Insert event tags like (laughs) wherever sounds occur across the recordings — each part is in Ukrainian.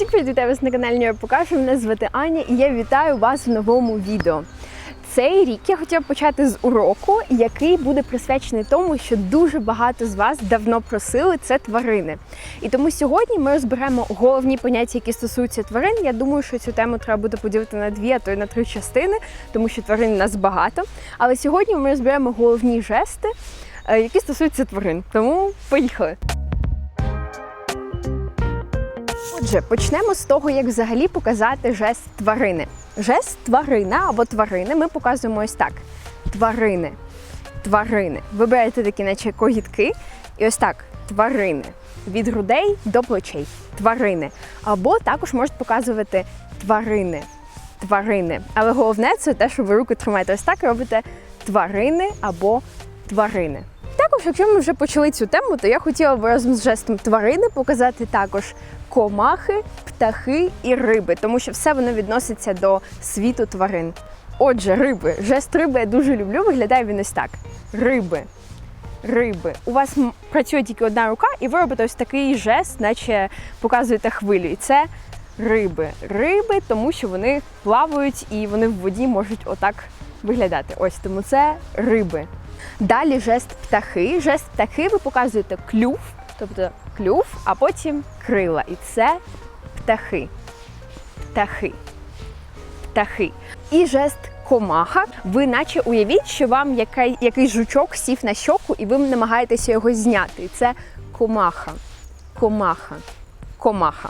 Всіх вітаю вас на каналі Нью Покажу. Мене звати Аня і я вітаю вас в новому відео. Цей рік я хотіла почати з уроку, який буде присвячений тому, що дуже багато з вас давно просили це тварини. І тому сьогодні ми розберемо головні поняття, які стосуються тварин. Я думаю, що цю тему треба буде поділити на дві, а то й на три частини, тому що тварин у нас багато. Але сьогодні ми розберемо головні жести, е, які стосуються тварин. Тому поїхали. Отже, почнемо з того, як взагалі показати жест тварини. Жест тварина або тварини ми показуємо ось так: тварини. Тварини. Вибираєте такі, наче когітки, і ось так: тварини. Від грудей до плечей. Тварини. Або також можуть показувати тварини. Тварини. Але головне це те, що ви руки тримаєте ось так, і робите тварини або тварини. Також, якщо ми вже почали цю тему, то я хотіла б разом з жестом тварини показати також комахи, птахи і риби, тому що все воно відноситься до світу тварин. Отже, риби. Жест риби я дуже люблю. Виглядає він ось так: риби. Риби. У вас працює тільки одна рука, і ви робите ось такий жест, наче показуєте хвилю. І це риби. Риби, тому що вони плавають і вони в воді можуть отак виглядати. Ось тому це риби. Далі жест птахи. Жест птахи ви показуєте клюв, тобто клюв, а потім крила. І це птахи. Птахи. Птахи. І жест комаха. Ви наче уявіть, що вам який, якийсь жучок сів на щоку, і ви намагаєтеся його зняти. І це комаха. Комаха. Комаха.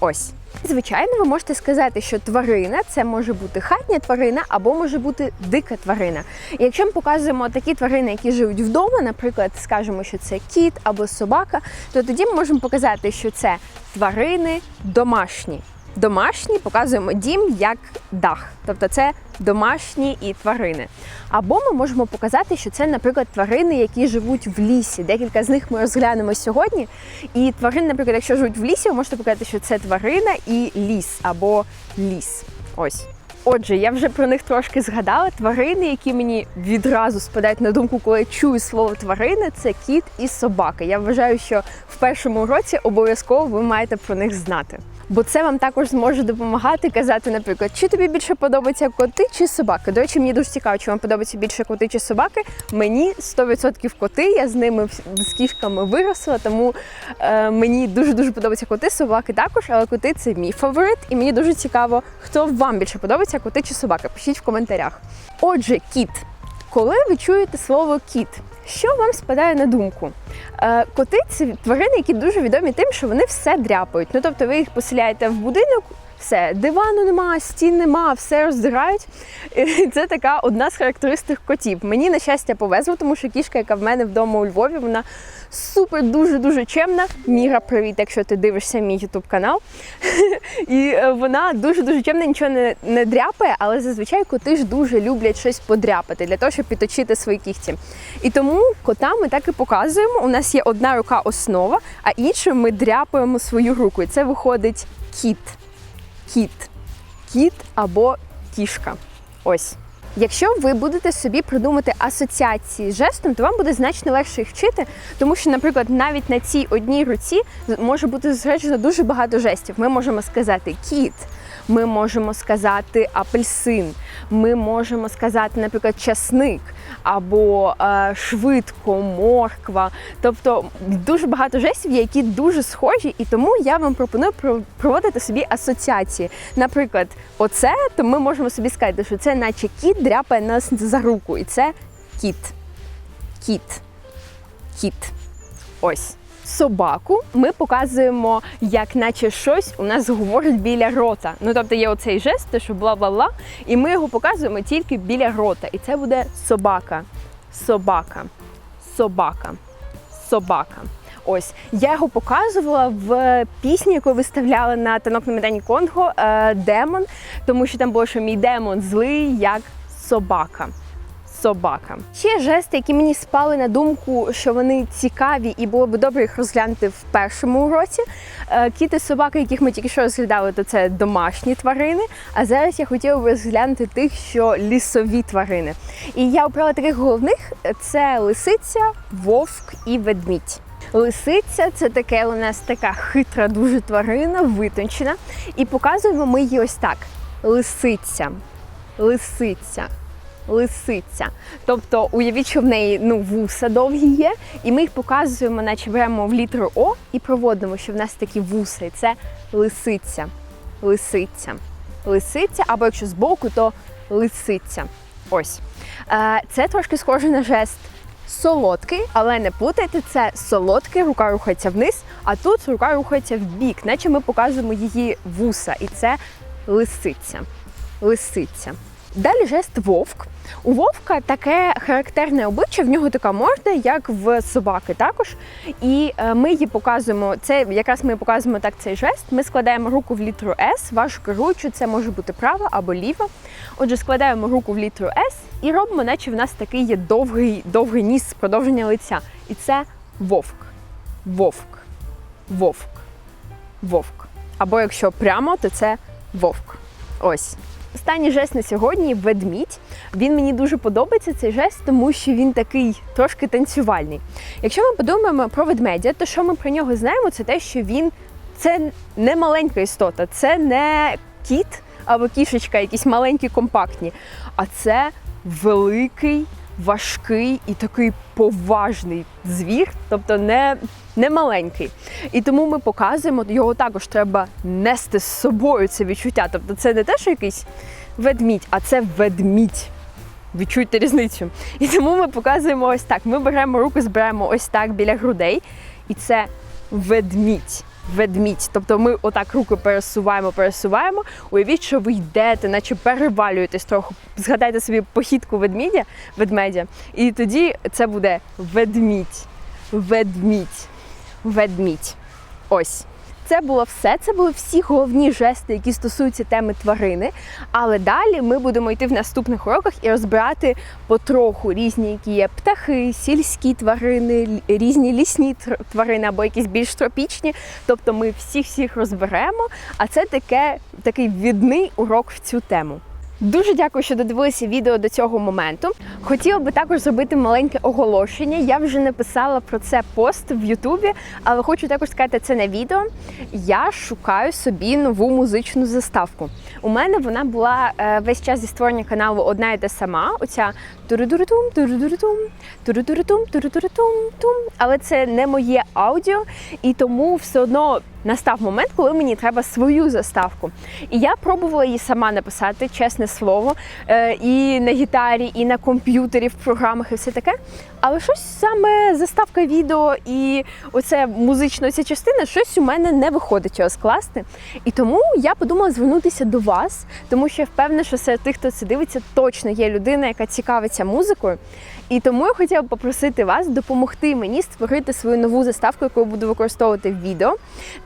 Ось. Звичайно, ви можете сказати, що тварина це може бути хатня тварина або може бути дика тварина. І якщо ми показуємо такі тварини, які живуть вдома, наприклад, скажемо, що це кіт або собака, то тоді ми можемо показати, що це тварини домашні. Домашні показуємо дім як дах, тобто це домашні і тварини. Або ми можемо показати, що це, наприклад, тварини, які живуть в лісі. Декілька з них ми розглянемо сьогодні. І тварини, наприклад, якщо живуть в лісі, ви можете показати, що це тварина і ліс або ліс. Ось. Отже, я вже про них трошки згадала. Тварини, які мені відразу спадають на думку, коли я чую слово тварини, це кіт і собака. Я вважаю, що в першому році обов'язково ви маєте про них знати. Бо це вам також зможе допомагати казати, наприклад, чи тобі більше подобаються коти чи собаки. До речі, мені дуже цікаво, чи вам подобаються більше коти чи собаки. Мені 100% коти. Я з ними з кішками виросла, тому е, мені дуже дуже подобаються коти, собаки також. Але коти це мій фаворит, і мені дуже цікаво, хто вам більше подобається, коти чи собаки. Пишіть в коментарях. Отже, кіт. Коли ви чуєте слово кіт, що вам спадає на думку? Е, коти це тварини, які дуже відомі тим, що вони все дряпають. Ну тобто ви їх поселяєте в будинок. Все, дивану нема, стін нема, все роздирають. І Це така одна з характеристик котів. Мені, на щастя, повезло, тому що кішка, яка в мене вдома у Львові, вона супер дуже дуже чемна. Міра, привіт, якщо ти дивишся мій ютуб канал. (laughs) І е, вона дуже дуже чемна, нічого не, не дряпає, але зазвичай коти ж дуже люблять щось подряпати для того, щоб підточити свої кігті. І тому кота ми так і показуємо. У нас є одна рука основа, а іншою ми дряпаємо свою руку. І це виходить кіт. Кіт. Кіт або кішка. Ось. Якщо ви будете собі придумати асоціації з жестом, то вам буде значно легше їх вчити, тому що, наприклад, навіть на цій одній руці може бути зосереджено дуже багато жестів. Ми можемо сказати кіт, ми можемо сказати апельсин, ми можемо сказати, наприклад, часник або е, швидко, морква. Тобто дуже багато жестів які дуже схожі, і тому я вам пропоную проводити собі асоціації. Наприклад, оце, то ми можемо собі сказати, що це наче кіт дряпає нас за руку, і це кіт. Кіт. Кіт. Ось. Собаку ми показуємо, як наче щось у нас говорить біля рота. Ну тобто є оцей жест, що бла-бла-бла, і ми його показуємо тільки біля рота. І це буде собака. Собака. Собака. Собака. Ось я його показувала в пісні, яку виставляли на танок на Медані Конго е, Демон, тому що там було, що мій демон злий як собака. Собака. Ще жести, які мені спали на думку, що вони цікаві і було б добре їх розглянути в першому уроці. Е, Кіти, собаки, яких ми тільки що розглядали, то це домашні тварини. А зараз я хотіла б розглянути тих, що лісові тварини. І я обрала таких головних: це лисиця, вовк і ведмідь. Лисиця це таке у нас така хитра, дуже тварина, витончена. І показуємо ми її ось так: лисиця, лисиця. Лисиця. Тобто уявіть, що в неї ну, вуса довгі є, і ми їх показуємо, наче беремо в літеру О і проводимо, що в нас такі вуса, і це лисиця. Лисиця. Лисиця, або якщо збоку, то лисиця. Ось. Е, Це трошки схоже на жест солодкий, але не плутайте, це солодкий, рука рухається вниз, а тут рука рухається в бік, наче ми показуємо її вуса, і це лисиця. Лисиця. Далі жест вовк. У вовка таке характерне обличчя, в нього така морда, як в собаки також. І е, ми її показуємо. Це якраз ми показуємо так цей жест. Ми складаємо руку в літеру С, вашу керуючу, це може бути права або ліва. Отже, складаємо руку в літеру С і робимо, наче в нас такий є довгий, довгий ніс з продовження лиця. І це вовк. Вовк. Вовк. Вовк. Або якщо прямо, то це вовк. Ось. Останній жест на сьогодні ведмідь. Він мені дуже подобається цей жест, тому що він такий трошки танцювальний. Якщо ми подумаємо про ведмедя, то що ми про нього знаємо, це те, що він це не маленька істота, це не кіт або кішечка, якісь маленькі, компактні, а це великий, важкий і такий поважний звір, тобто не, не маленький. І тому ми показуємо, його також треба нести з собою це відчуття. Тобто це не те, що якийсь ведмідь, а це ведмідь. Відчуйте різницю. І тому ми показуємо ось так. Ми беремо руку, збираємо ось так біля грудей, і це ведмідь. Ведмідь. Тобто ми отак руки пересуваємо, пересуваємо. Уявіть, що ви йдете, наче перевалюєтесь трохи. Згадайте собі похідку ведмідя, ведмедя. І тоді це буде ведмідь. Ведмідь. Ведмідь. Ось. Це було все. Це були всі головні жести, які стосуються теми тварини. Але далі ми будемо йти в наступних уроках і розбирати потроху різні, які є птахи, сільські тварини, різні лісні тварини або якісь більш тропічні. Тобто ми всіх-всіх розберемо. А це таке, такий відний урок в цю тему. Дуже дякую, що додивилися відео до цього моменту. Хотіла би також зробити маленьке оголошення. Я вже написала про це пост в Ютубі, але хочу також сказати це на відео. Я шукаю собі нову музичну заставку. У мене вона була е, весь час зі створення каналу одна і та сама. Оця турудурутум, турудурутум, тум. Але це не моє аудіо, і тому все одно настав момент, коли мені треба свою заставку. І я пробувала її сама написати, чесне слово, е, і на гітарі, і на комп'ютері, в програмах, і все таке. Але щось саме заставка відео і оце музична ця частина, щось у мене не виходить його скласти. І тому я подумала звернутися до вас, тому що я впевнена, що серед тих, хто це дивиться, точно є людина, яка цікавиться музикою. І тому я хотіла б попросити вас допомогти мені створити свою нову заставку, яку я буду використовувати в відео.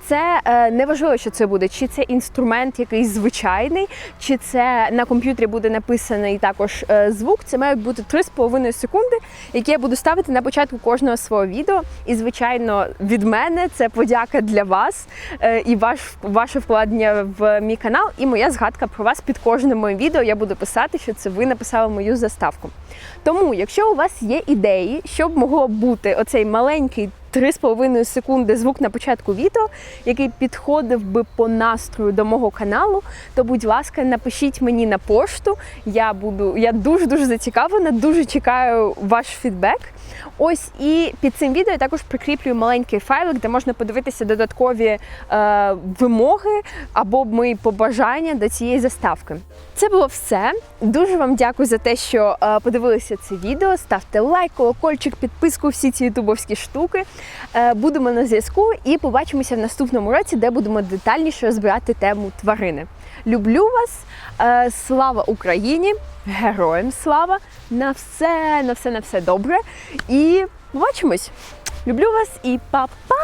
Це е, не важливо, що це буде, чи це інструмент якийсь звичайний, чи це на комп'ютері буде написаний також е, звук. Це мають бути 3,5 секунди, які я буду ставити на початку кожного свого відео. І, звичайно, від мене це подяка для вас е, і ваш, ваше вкладення в мій канал, і моя згадка про вас під кожним моїм відео. Я буду писати, що це ви написали мою заставку. Тому, якщо у вас є ідеї, що б могло бути оцей маленький 3,5 секунди звук на початку відео, який підходив би по настрою до мого каналу, то будь ласка, напишіть мені на пошту. Я буду, я дуже дуже зацікавлена, дуже чекаю ваш фідбек. Ось і під цим відео я також прикріплюю маленький файлик, де можна подивитися додаткові е, вимоги або мої побажання до цієї заставки. Це було все. Дуже вам дякую за те, що е, подивилися це відео. Ставте лайк, колокольчик, підписку, всі ці ютубовські штуки. Е, будемо на зв'язку і побачимося в наступному році, де будемо детальніше розбирати тему тварини. Люблю вас, е, слава Україні, героям слава! На все, на все, на все добре. І побачимось. Люблю вас і па-па!